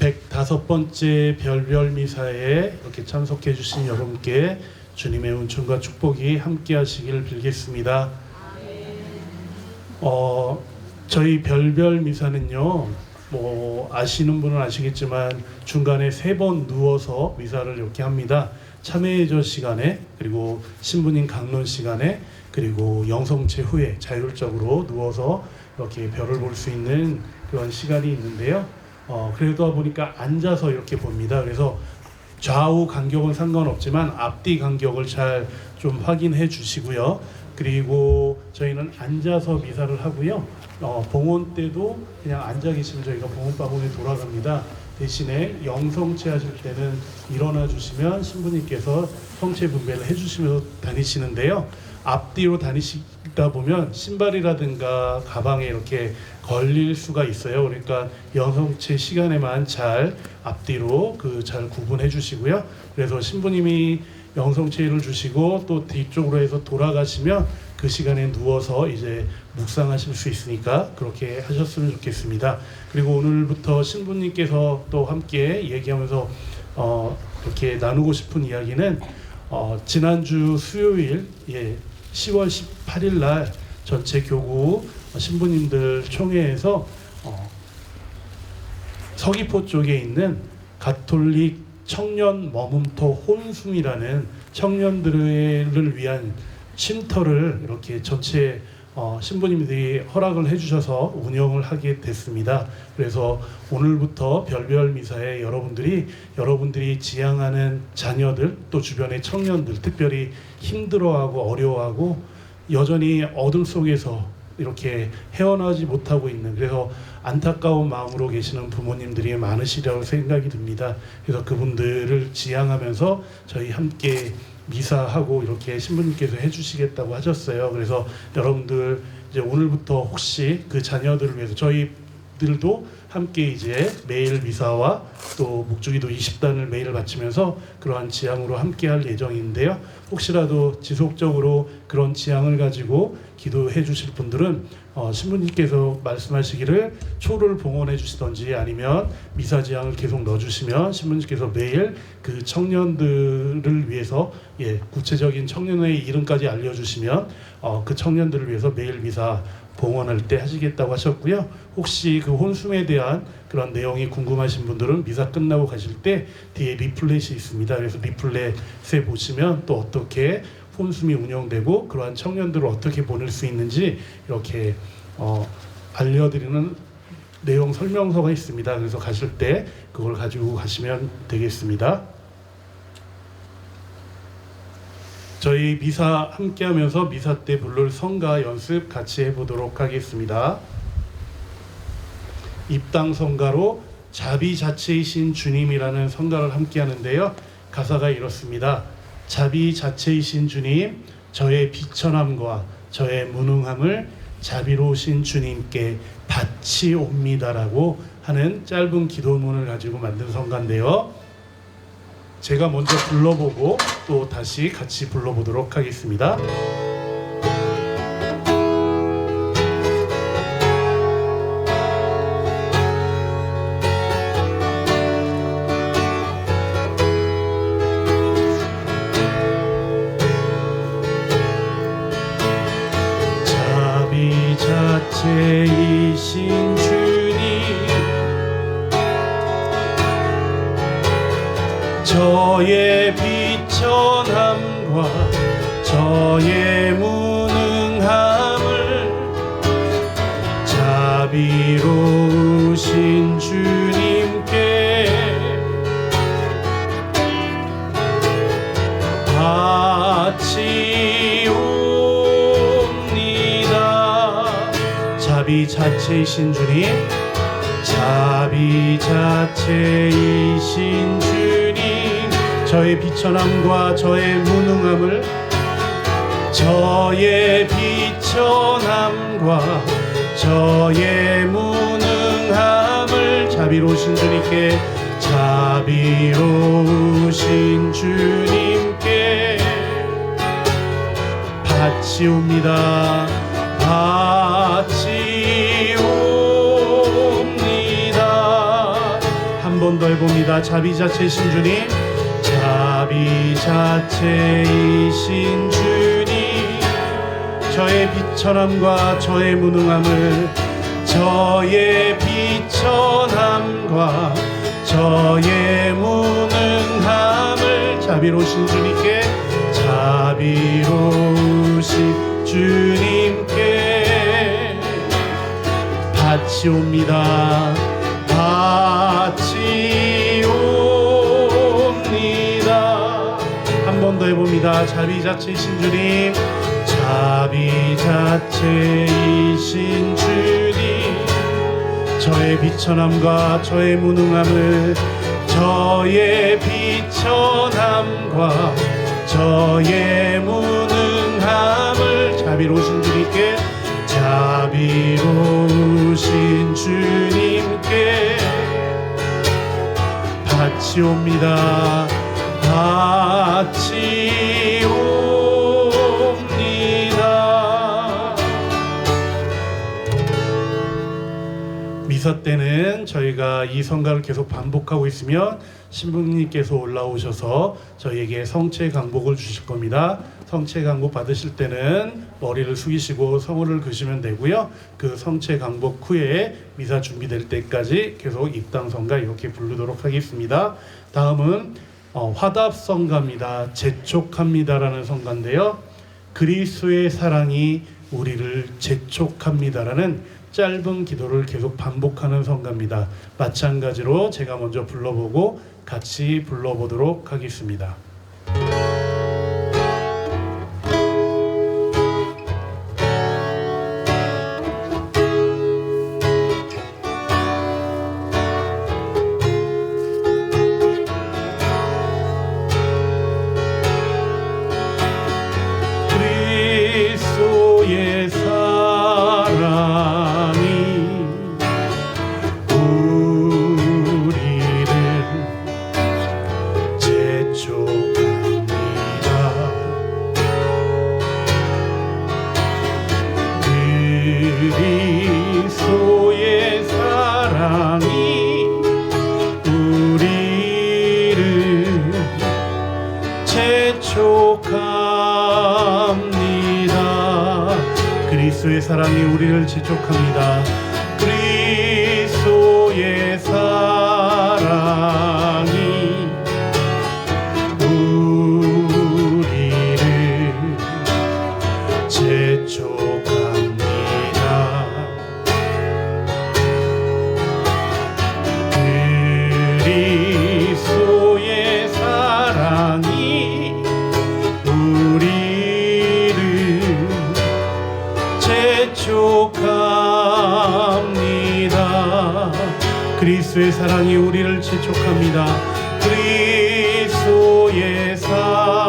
105번째 별별 미사에 이렇게 참석해 주신 여러분께 주님의 은총과 축복이 함께 하시길 빌겠습니다. 어, 저희 별별 미사는요. 뭐 아시는 분은 아시겠지만 중간에 세 번 누워서 미사를 이렇게 합니다. 참회의저 시간에 그리고 신부님 강론 시간에 그리고 영성체 후에 자율적으로 누워서 이렇게 별을 볼 수 있는 그런 시간이 있는데요. 어, 그러다 보니까 앉아서 이렇게 봅니다. 그래서 좌우 간격은 상관없지만 앞뒤 간격을 잘 좀 확인해 주시고요. 그리고 저희는 앉아서 미사를 하고요. 어, 봉헌 때도 그냥 앉아 계시면 저희가 봉헌 바구니 돌아갑니다. 대신에 영성체 하실 때는 일어나 주시면 신부님께서 성체 분배를 해주시면서 다니시는데요. 앞뒤로 다니시다 보면 신발이라든가 가방에 이렇게 걸릴 수가 있어요. 그러니까 영성체 시간에만 잘 앞뒤로 그 잘 구분해 주시고요. 그래서 신부님이 영성체를 주시고 또 뒤쪽으로 해서 돌아가시면 그 시간에 누워서 이제 묵상하실 수 있으니까 그렇게 하셨으면 좋겠습니다. 그리고 오늘부터 신부님께서 또 함께 얘기하면서 어, 이렇게 나누고 싶은 이야기는 어, 지난주 수요일 예, 10월 18일 날 전체 교구 신부님들 총회에서 어, 서귀포 쪽에 있는 가톨릭 청년 머문터 혼숨이라는 청년들을 위한 쉼터를 이렇게 전체 어, 신부님들이 허락을 해주셔서 운영을 하게 됐습니다. 그래서 오늘부터 별별 미사에 여러분들이 여러분들이 지향하는 자녀들 또 주변의 청년들 특별히 힘들어하고 어려워하고 여전히 어둠 속에서 이렇게 헤어나지 못하고 있는 그래서 안타까운 마음으로 계시는 부모님들이 많으시리라고 생각이 듭니다. 그래서 그분들을 지향하면서 저희 함께 미사하고 이렇게 신부님께서 해주시겠다고 하셨어요. 그래서 여러분들 이제 오늘부터 혹시 그 자녀들을 위해서 저희들도 함께 이제 매일 미사와 또 목주기도 20단을 매일 바치면서 그러한 지향으로 함께 할 예정인데요. 혹시라도 지속적으로 그런 지향을 가지고 기도해 주실 분들은 어, 신부님께서 말씀하시기를 초를 봉헌해 주시던지 아니면 미사 지향을 계속 넣어 주시면 신부님께서 매일 그 청년들을 위해서 예, 구체적인 청년의 이름까지 알려 주시면 어, 그 청년들을 위해서 매일 미사 봉헌할 때 하시겠다고 하셨고요. 혹시 그 혼숨에 대한 그런 내용이 궁금하신 분들은 미사 끝나고 가실 때 뒤에 리플렛이 있습니다. 그래서 리플렛에 보시면 또 어떻게 혼숨이 운영되고 그러한 청년들을 어떻게 보낼 수 있는지 이렇게 어, 알려드리는 내용 설명서가 있습니다. 그래서 가실 때 그걸 가지고 가시면 되겠습니다. 저희 미사 함께하면서 미사 때 부를 성가 연습 같이 해보도록 하겠습니다. 입당 성가로 자비 자체이신 주님이라는 성가를 함께하는데요. 가사가 이렇습니다. 자비 자체이신 주님, 저의 비천함과 저의 무능함을 자비로우신 주님께 바치옵니다라고 하는 짧은 기도문을 가지고 만든 성가인데요. 제가 먼저 불러보고 또 다시 같이 불러보도록 하겠습니다. 자체이신 주님 자비 자체이신 주님 저의 비천함과 저의 무능함을 저의 비천함과 저의 무능함을 자비로우신 주님께 자비로우신 주님께 바치옵니다 봅니다. 자비자체이신 주님, 자비자체이신 주님, 저의 비천함과 저의 무능함을 저의 비천함과 저의 무능함을 자비로우신 주님께 자비로우신 주님께 바치옵니다. 바치 한번더 해봅니다. 자비 자체이신 주님. 자비 자체이신 주님. 저의 비천함과 저의 무능함을 저의 비천함과 저의 무능함을 자비로우신 주님께 자비로우신 주님께 바치옵니다. 바치 미사 때는 저희가 이 성가를 계속 반복하고 있으면 신부님께서 올라오셔서 저희에게 성체 강복을 주실 겁니다. 성체 강복 받으실 때는 머리를 숙이시고 성호를 그시면 되고요. 그 성체 강복 후에 미사 준비될 때까지 계속 입당 성가 이렇게 부르도록 하겠습니다. 다음은 어, 화답 성가입니다. 재촉합니다라는 성가인데요. 그리스도의 사랑이 우리를 재촉합니다라는 짧은 기도를 계속 반복하는 성가입니다. 마찬가지로 제가 먼저 불러보고 같이 불러보도록 하겠습니다. 그리스도의 사랑이 우리를 재촉합니다. 그리스도의 사랑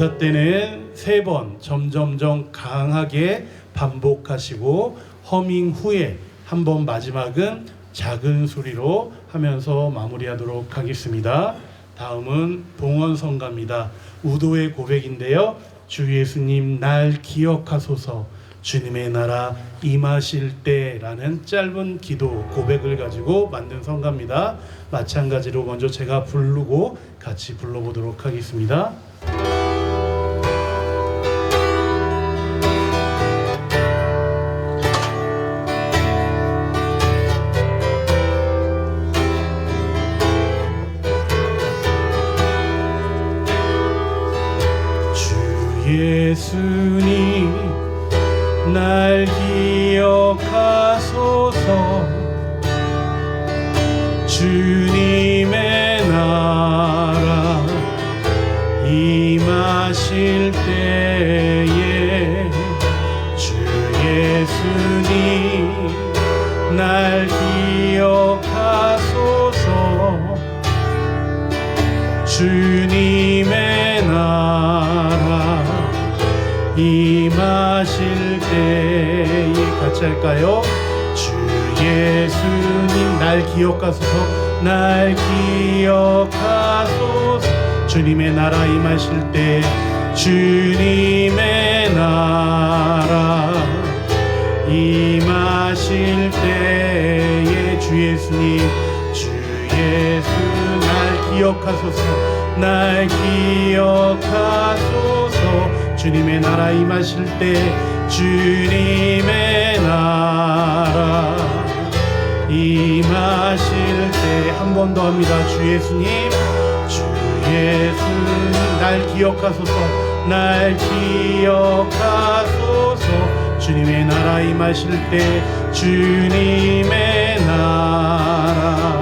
미사 때는 세 번 점점점 강하게 반복하시고 허밍 후에 한 번 마지막은 작은 소리로 하면서 마무리하도록 하겠습니다. 다음은 봉헌성가입니다. 우도의 고백인데요. 주 예수님 날 기억하소서 주님의 나라 임하실 때라는 짧은 기도 고백을 가지고 만든 성가입니다. 마찬가지로 먼저 제가 부르고 같이 불러보도록 하겠습니다. 기억하소서. 주님의 나라 임하실 때에 주 예수님 날 기억하소서. 주님의 나라 임하실 때 같이 할까요? 주 예수님 날 기억하소서. 날 기억하소서. 주님의 나라 임하실 때 주님의 나라 임하실 때에 주 예수님 주 예수 날 기억하소서. 날 기억하소서. 주님의 나라 임하실 때 주님의 나라. 임하실 때 한 번 더 합니다. 주 예수님 주 예수님 날 기억하소서 날 기억하소서. 주님의 나라 임하실 때 주님의 나라.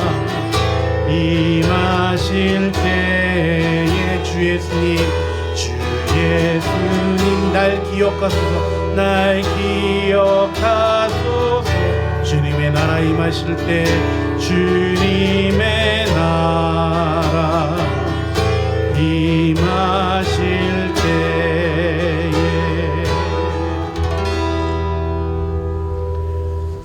임하실 때에 주 예수님 주 예수님 날 기억하소서 날 기억하소서 주님의 나라 임하실 때 주님의 나라 임하실 때에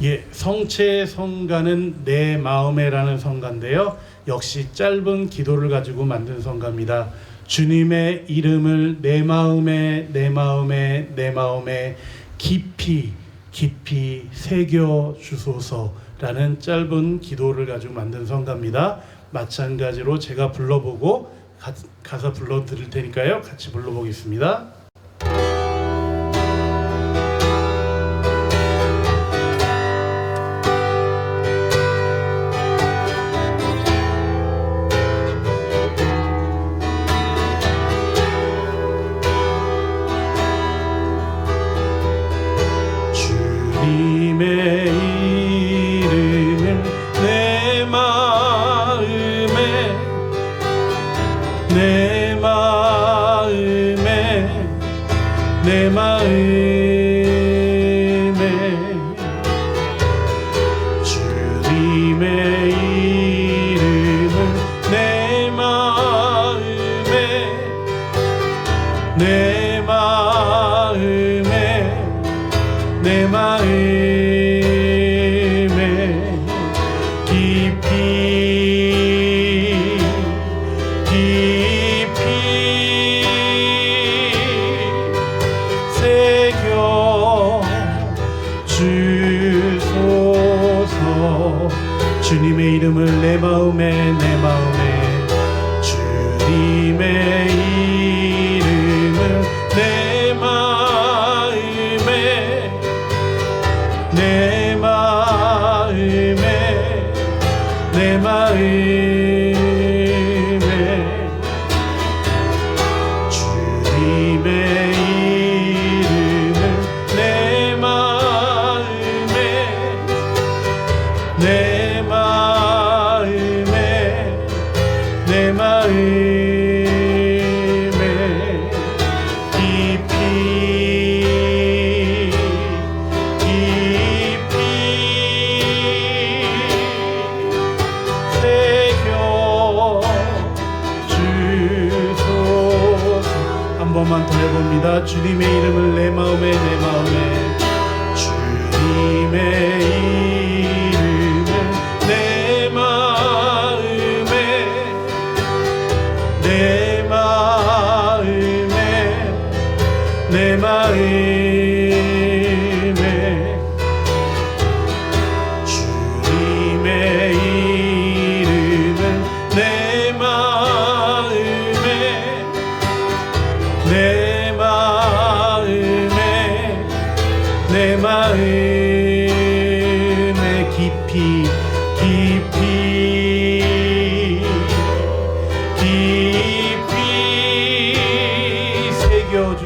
예, 성체 성가는 내 마음에라는 성가인데요. 역시 짧은 기도를 가지고 만든 성가입니다. 주님의 이름을 내 마음에 내 마음에 내 마음에 깊이 깊이 새겨 주소서라는 짧은 기도를 가지고 만든 성가입니다. 마찬가지로 제가 불러보고 가, 가사 불러 드릴 테니까요. 같이 불러보겠습니다. 내 마음에 내 마음에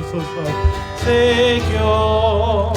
주소서 새겨